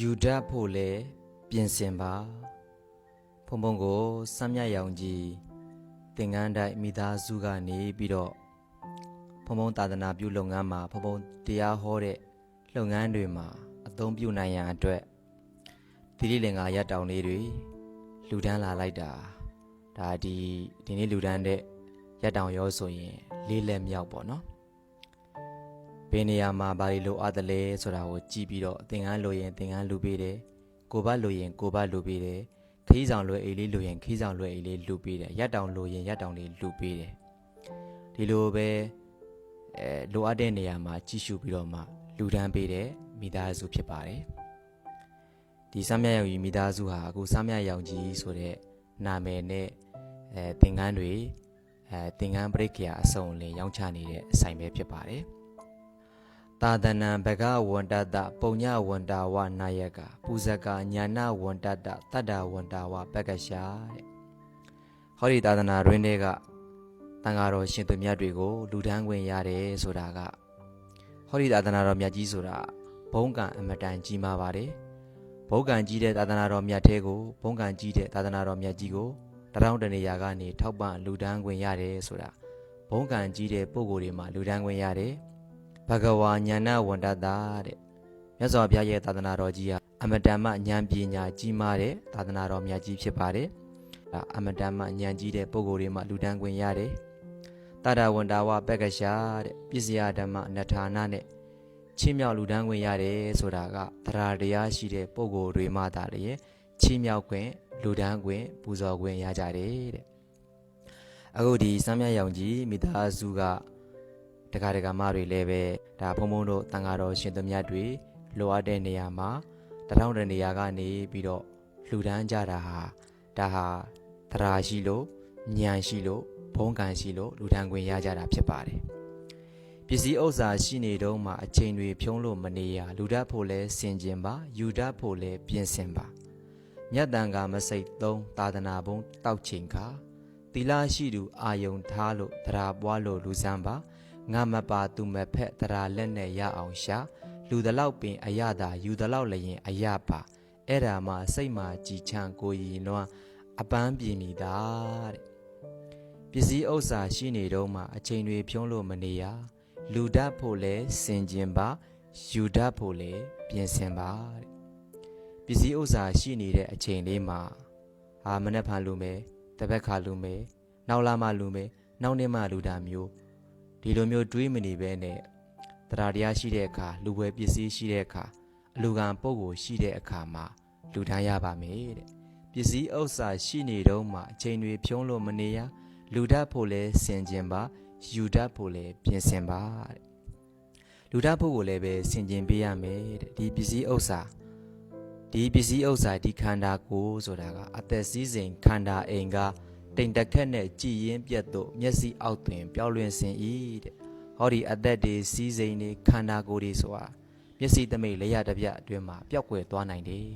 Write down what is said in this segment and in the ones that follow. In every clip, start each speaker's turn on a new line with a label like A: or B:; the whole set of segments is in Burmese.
A: ယူတတ်ဖို့လဲပြင်ဆင်ပါဖုံဖုံကိုစမ်းမြတ်ရောင်ကြီးသင်္ကန်းတိုက်မိသားစုကနေပြီးတော့ဖုံဖုံသာသနာပြုလုပ်ငန်းမှာဖုံဖုံတရားဟောတဲ့လုပ်ငန်းတွေမှာအသုံးပြုနိုင်ရန်အတွက်သီရိလင်္ကာရက်တောင်လေးတွေလူဒန်းလာလိုက်တာဒါဒီဒီနေ့လူဒန်းတဲ့ရက်တောင်ရောဆိုရင်လေးလက်မြောက်ပေါ့နော် ဘယ်နေရာမှာဘာတွေလိုအပ်တယ်လဲဆိုတာကိုကြည့်ပြီးတော့သင်ကန်းလိုရင်သင်ကန်းလူပေးတယ်ကိုဘတ်လိုရင်ကိုဘတ်လူပေးတယ်ခီးဆောင်လွယ်အိတ်လေးလိုရင်ခီးဆောင်လွယ်အိတ်လေးလူပေးတယ်ရက်တောင်လိုရင်ရက်တောင်လေးလူပေးတယ်ဒီလိုပဲအဲလိုအပ်တဲ့နေရာမှာကြည့်ရှုပြီးတော့မှလူဒန်းပေးတဲ့မိသားစုဖြစ်ပါတယ်ဒီစမ်းမြတ်ရောင်ကြီးမိသားစုဟာအခုစမ်းမြတ်ရောင်ကြီးဆိုတဲ့နာမည်နဲ့အဲသင်ကန်းတွေအဲသင်ကန်းပရိက္ခရာအစုံလင်ရောင်းချနေတဲ့အဆိုင်ပဲဖြစ်ပါတယ် သာသနံဘဂဝန္တတပုံညဝန္တာဝနာယကပူဇကညာနာဝန္တတတတ္တဝန္တာဝပက္ကရှာတဲ့ဟောဒီသာသနာရင်းတွေကတန်ဃာတော်ရှင်သူမြတ်တွေကိုလူဒန်းခွင့်ရတယ်ဆိုတာကဟောဒီသာသနာတော်မြတ်ကြီးဆိုတာဘုံကံအမတန်ကြီးမားပါတယ်ဘုံကံကြီးတဲ့သာသနာတော်မြတ်သေးကိုဘုံကံကြီးတဲ့သာသနာတော်မြတ်ကြီးကိုတရောင်းတနေရာကနေထောက်ပံ့လူဒန်းခွင့်ရတယ်ဆိုတာဘုံကံကြီးတဲ့ပုံကိုယ်တွေမှာလူဒန်းခွင့်ရတယ် ဘဂဝါညာဏဝန္တတာတဲ့မြတ်စွာဘုရားရဲ့သာသနာတော်ကြီးဟာအမတန်မှဉာဏ်ပညာကြီးမားတဲ့သာသနာတော်မြတ်ကြီးဖြစ်ပါတယ်။ဒါအမတန်မှဉာဏ်ကြီးတဲ့ပုဂ္ဂိုလ်တွေမှလူတန်းခွင့်ရတယ်။တတဝန္တာဝပက္ကရှာတဲ့ပစ္စယဓမ္မနထာနာနဲ့ချင်းမြောက်လူတန်းခွင့်ရတယ်ဆိုတာကသရတရားရှိတဲ့ပုဂ္ဂိုလ်တွေမှသာလေချင်းမြောက်ခွင့်လူတန်းခွင့်ပူဇော်ခွင့်ရကြတယ်တဲ့။အခုဒီစမ်းမြတ်ရောင်ကြီးမိသားစုက တက္ကရာမတွေလည်းပဲဒါဖုံဖုံတို့တန်ဃာတော်ရှင်သူမြတ်တွေလိုအပ်တဲ့နေရာမှာတထောင်တဲ့နေရာကနေပြီးတော့လှူဒန်းကြတာဟာဒါဟာသရာရှိလို့ဉာဏ်ရှိလို့ဘုံကံရှိလို့လူဒန်းခွင့်ရကြတာဖြစ်ပါတယ်ပစ္စည်းဥစ္စာရှိနေတော့မှအချိန်တွေဖြုံးလို့မနေရလူဒတ်ဖို့လဲစင်ကျင်ပါယူဒတ်ဖို့လဲပြင်ဆင်ပါမြတ်တန်ကမစိတ်သုံးသာသနာဘုံတောက်ချိန်ခါသီလရှိသူအာယုံထားလို့သရာပွားလို့လူစမ်းပါ ငါမပါသူမဖက်တရာလက်နဲ့ရအောင်ရှာလူတလောက်ပင်အရသာယူတလောက်လည်းရင်အရပါအဲ့ဒါမှစိတ်မှကြည်ချမ်းကိုရည်နွားအပန်းပြေမိတာတဲ့ပစ္စည်းဥစ္စာရှိနေတော့မှအချိန်တွေဖြုံးလို့မနေရလူတတ်ဖို့လဲစင်ကျင်ပါယူတတ်ဖို့လဲပြင်ဆင်ပါတဲ့ပစ္စည်းဥစ္စာရှိနေတဲ့အချိန်လေးမှာဟာမနေ့ဖန်လူမယ်တပတ်ခါလူမယ်နောက်လာမှလူမယ်နောက်နေ့မှလူတာမျိုး ဒီလိုမျိုးတွေးမနေဘဲနဲ့တရားတရားရှိတဲ့အခါလူဝဲပစ္စည်းရှိတဲ့အခါအလူကံပုံကိုရှိတဲ့အခါမှာလူထမ်းရပါမယ်တဲ့ပစ္စည်းဥစ္စာရှိနေတော့မှအချိန်တွေဖြုံးလို့မနေရလူတတ်ဖို့လဲစင်ကျင်ပါယူတတ်ဖို့လဲပြင်ဆင်ပါတဲ့လူတတ်ဖို့ကိုလည်းပဲစင်ကျင်ပေးရမယ်တဲ့ဒီပစ္စည်းဥစ္စာဒီပစ္စည်းဥစ္စာဒီခန္ဓာကိုယ်ဆိုတာကအသက်စည်းစိမ်ခန္ဓာအိမ်က တိမ်တက်ခက်နဲ့ကြည်ရင်ပြတ်တို့မျက်စိအောက်တွင်ပျောက်လွင်စင်၏တဲ့ဟောဒီအသက်တွေစီးစိမ်တွေခန္ဓာကိုယ်တွေဆိုတာမျက်စိသမိတ်လက်ရတစ်ပြက်အတွင်းမှာပျောက်ကွယ်သွားနိုင်တယ်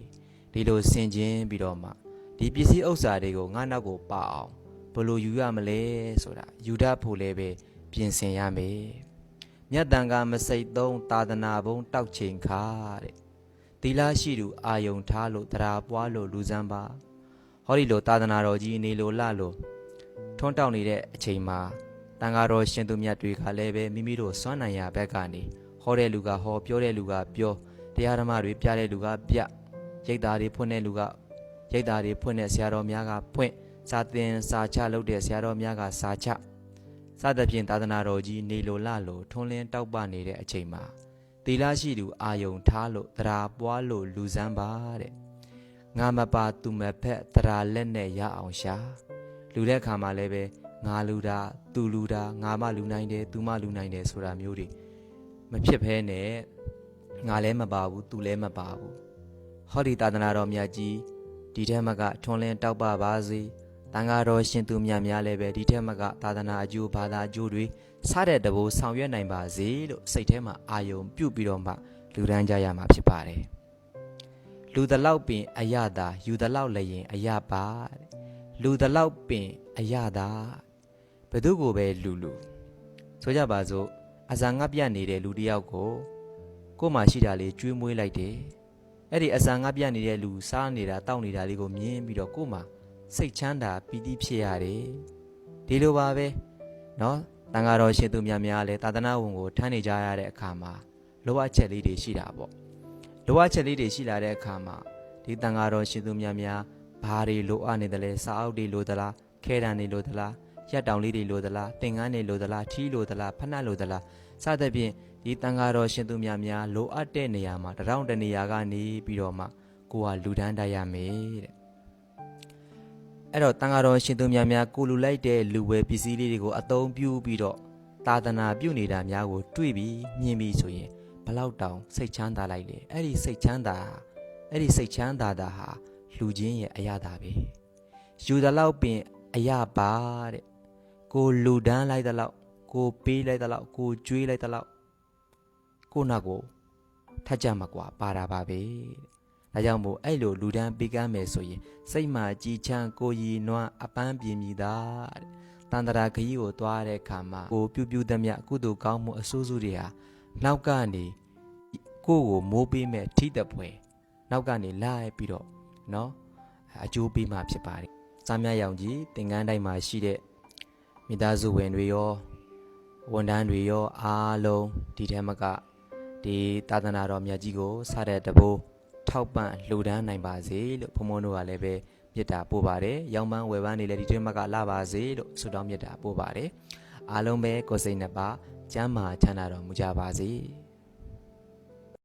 A: ဒီလိုဆင်ခြင်ပြီးတော့မှဒီပစ္စည်းဥစ္စာတွေကိုငါနောက်ကိုပအောင်ဘယ်လိုယူရမလဲဆိုတာယူတတ်ဖို့လည်းပဲပြင်ဆင်ရမယ်မြတ်တန်ကမစိတ်သုံးသာသနာဘုံတောက်ချိန်ခါတဲ့သီလရှိသူအာယုံထားလို့တရားပွားလို့လူစမ်းပါ ဟောဒီလိုသာသနာတော်ကြီးနေလိုလှလို့ထွန်းတောက်နေတဲ့အချိန်မှာတန်ဃာတော်ရှင်သူမြတ်တွေကလည်းပဲမိမိတို့စွမ်းနိုင်ရာဘက်ကနေဟောတဲ့လူကဟောပြောတဲ့လူကပြောတရားဓမ္မတွေပြတဲ့လူကပြရိတ်သားတွေဖွင့်တဲ့လူကရိတ်သားတွေဖွင့်တဲ့ဆရာတော်များကဖွင့်စာသင်စာချလုပ်တဲ့ဆရာတော်များကစာချစသဖြင့်သာသနာတော်ကြီးနေလိုလှလို့ထွန်းလင်းတောက်ပနေတဲ့အချိန်မှာသီလရှိသူအာယုံထားလို့သရာပွားလို့လူစမ်းပါတဲ့ ငါမပါသူမဖက်တရာလက်နဲ့ရအောင်ရှာလူတဲ့ခါမှာလည်းပဲငါလူတာသူလူတာငါမလူနိုင်တယ်သူမလူနိုင်တယ်ဆိုတာမျိုးတွေမဖြစ်ဘဲနဲ့ငါလည်းမပါဘူးသူလည်းမပါဘူးဟောဒီသာသနာတော်မြတ်ကြီးဒီထက်မကထွန်းလင်းတောက်ပပါစေတန်ဃာတော်ရှင်သူမြတ်များလည်းပဲဒီထက်မကသာသနာအကျိုးဘာသာအကျိုးတွေစတဲ့တဘိုးဆောင်ရွက်နိုင်ပါစေလို့စိတ်ထဲမှာအာယုံပြုတ်ပြီးတော့မှလူဒန်းကြရမှာဖြစ်ပါတယ် လူတလောက်ပင်အယတာယူတလောက်လည်းရင်အယပါတဲ့လူတလောက်ပင်အယတာဘယ်သူကိုပဲလူလူဆိုကြပါစို့အစာငတ်ပြတ်နေတဲ့လူတစ်ယောက်ကိုကို့မှာရှိတာလေးကျွေးမွေးလိုက်တယ် အဲ့ဒီအစာငါပြတ်နေတဲ့လူစားနေတာတောက်နေတာလေးကိုမြင်ပြီးတော့ကို့မှာစိတ်ချမ်းသာပီတိဖြစ်ရတယ်ဒီလိုပါပဲเนาะတန်ဃာတော်ရှင်သူများများလည်းသာသနာဝန်ကိုထမ်းနေကြရတဲ့အခါမှာလိုအပ်ချက်လေးတွေရှိတာပေါ့ လိုအပ်ချက်လေးတွေရှိလာတဲ့အခါမှာဒီတန်ဃာတော်ရှင်သူများများဘာတွေလိုအပ်နေတယ်လဲစာအုပ်တွေလိုသလားခဲတံတွေလိုသလားရက်တောင်လေးတွေလိုသလားသင်္ကန်းတွေလိုသလားထီးလိုသလားဖနှက်လိုသလားစသဖြင့်ဒီတန်ဃာတော်ရှင်သူများများလိုအပ်တဲ့နေရာမှာတရောင်းတနေရာကနေပြီးတော့မှကိုကလူဒန်းတိုက်ရမယ်တဲ့အဲ့တော့တန်ဃာတော်ရှင်သူများများကိုလူလိုက်တဲ့လူဝဲပစ္စည်းလေးတွေကိုအသုံးပြုပြီးတော့သာသနာပြုနေတာများကို တွေ့ပြီးမြင်ပြီးဆိုရင်ဘ လောက်တောင်စိတ်ချမ်းသာလိုက်လေအဲ့ဒီစိတ်ချမ်းသာအဲ့ဒီစိတ်ချမ်းသာတာဟာလူချင်းရဲ့အရာသာပဲယူသလောက်ပင်အရာပါတဲ့ကိုလူဒန်းလိုက်သလောက်ကိုပေးလိုက်သလောက်ကိုကျွေးလိုက်သလောက်ကိုနောက်ကိုထက်ကြမှာကွာပါတာပါပဲတဲ့ဒါကြောင့်မို့အဲ့လိုလူဒန်းပေးကမ်းမယ်ဆိုရင်စိတ်မှကြည်ချမ်းကိုရည်နွမ်းအပန်းပြင်းမိတာတဲ့တန်တရာခကြီးကိုသွားတဲ့အခါမှာကိုပြူးပြူးသမျှကုသိုလ်ကောင်းမှုအဆိုးစုတွေဟာနောက်ကနေ ကိုယ့်ကိုမိုးပေးမဲ့ထိတဲ့ဖွဲနောက်ကနေလိုက်ပြီးတော့เนาะအကျိုးပေးမှဖြစ်ပါတယ်စားမြရောင်ကြီးသင်္ကန်းတိုင်းမှာရှိတဲ့မိသားစုဝင်တွေရောဝန်ထမ်းတွေရောအားလုံးဒီထဲမှာကဒီသာသနာတော်မြတ်ကြီးကိုစားတဲ့တဘိုးထောက်ပံ့လှူဒန်းနိုင်ပါစေလို့ဘုံဘုံတို့ကလည်းပဲမေတ္တာပို့ပါတယ်။ရောင်ပန်းဝယ်ပန်းနေလည်းဒီထဲမှာကလာပါစေလို့ဆုတောင်းမေတ္တာပို့ပါတယ်။အားလုံးပဲကိုယ်စိတ်နှစ်ပါးကျမ်းမာချမ်းသာတော်မူကြပါစေ။